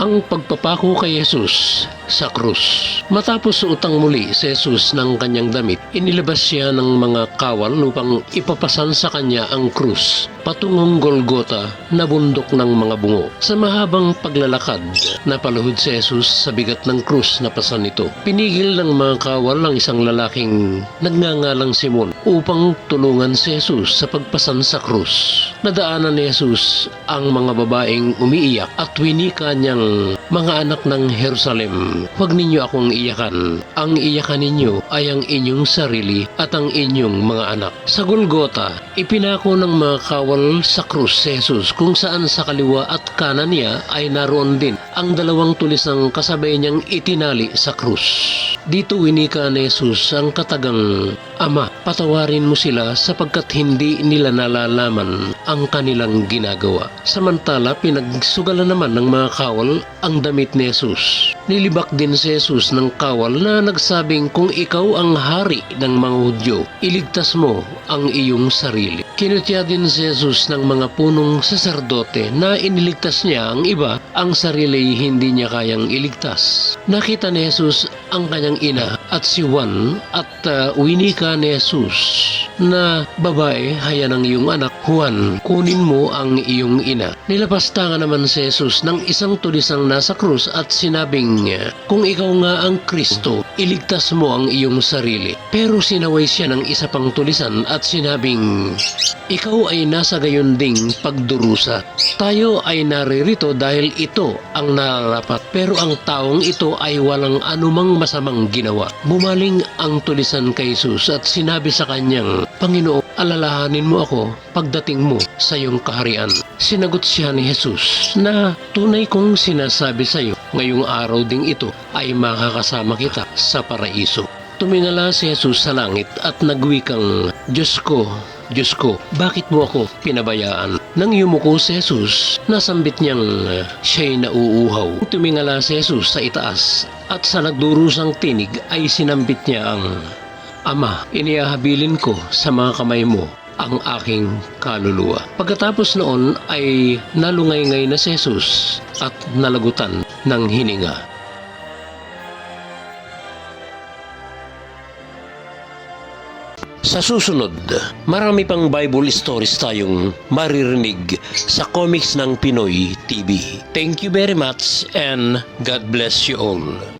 ang pagpapako kay Jesus sa krus. Matapos suotang muli si Jesus ng kanyang damit, inilabas siya ng mga kawal upang ipapasan sa kanya ang krus patungong Golgota na bundok ng mga bungo. Sa mahabang paglalakad, napaluhod si Jesus sa bigat ng krus na pasan nito. Pinigil ng mga kawal ang isang lalaking nagngangalang Simon upang tulungan si Jesus sa pagpasan sa krus. Nadaanan ni Jesus ang mga babaeng umiiyak at winika niyang mga anak ng Jerusalem, huwag ninyo akong iyakan. Ang iyakan ninyo ay ang inyong sarili at ang inyong mga anak. Sa Golgota, ipinako ng mga kawal sa krus si Jesus kung saan sa kaliwa at kanan niya ay naroon din ang dalawang tulis ng kasabay niyang itinali sa krus. Dito winika ni Jesus ang katagang Ama, patawarin mo sila sapagkat hindi nila nalalaman ang kanilang ginagawa. Samantala, pinagsugalan naman ng mga kawal ang damit ni Jesus. Nilibak din si Jesus ng kawal na nagsabing kung ikaw ang hari ng mga Hudyo, iligtas mo ang iyong sarili. Kinutya din si Jesus ng mga punong saserdote na iniligtas niya ang iba, ang sarili hindi niya kayang iligtas. Nakita ni Jesus ang kanyang ina at si Juan at uh, winika ni Jesus na babae, hayan ang iyong anak, Juan, kunin mo ang iyong ina. Nilapastangan naman si Jesus ng isang tulisang nasa krus at sinabing, kung ikaw nga ang Kristo, iligtas mo ang iyong sarili. Pero sinaway siya ng isa pang tulisan at sinabing, ikaw ay nasa gayon ding pagdurusa. Tayo ay naririto dahil ito ang nararapat. Pero ang taong ito ay walang anumang masamang ginawa. Bumaling ang tulisan kay Jesus at sinabi sa kanyang, Panginoon, alalahanin mo ako pagdating mo sa iyong kaharian. Sinagot siya ni Jesus na tunay kong sinasabi sa iyo, ngayong araw ding ito ay makakasama kita sa paraiso. Tumingala si Jesus sa langit at nagwikang, Diyos ko, Diyos ko, bakit mo ako pinabayaan? Nang yumuko si Jesus, nasambit niyang uh, siya'y nauuhaw. Tumingala si Jesus sa itaas at sa nagdurusang tinig ay sinambit niya ang Ama, iniahabilin ko sa mga kamay mo ang aking kaluluwa. Pagkatapos noon ay nalungay-ngay na si Jesus at nalagutan ng hininga. Sa susunod, marami pang Bible stories tayong maririnig sa Comics ng Pinoy TV. Thank you very much and God bless you all.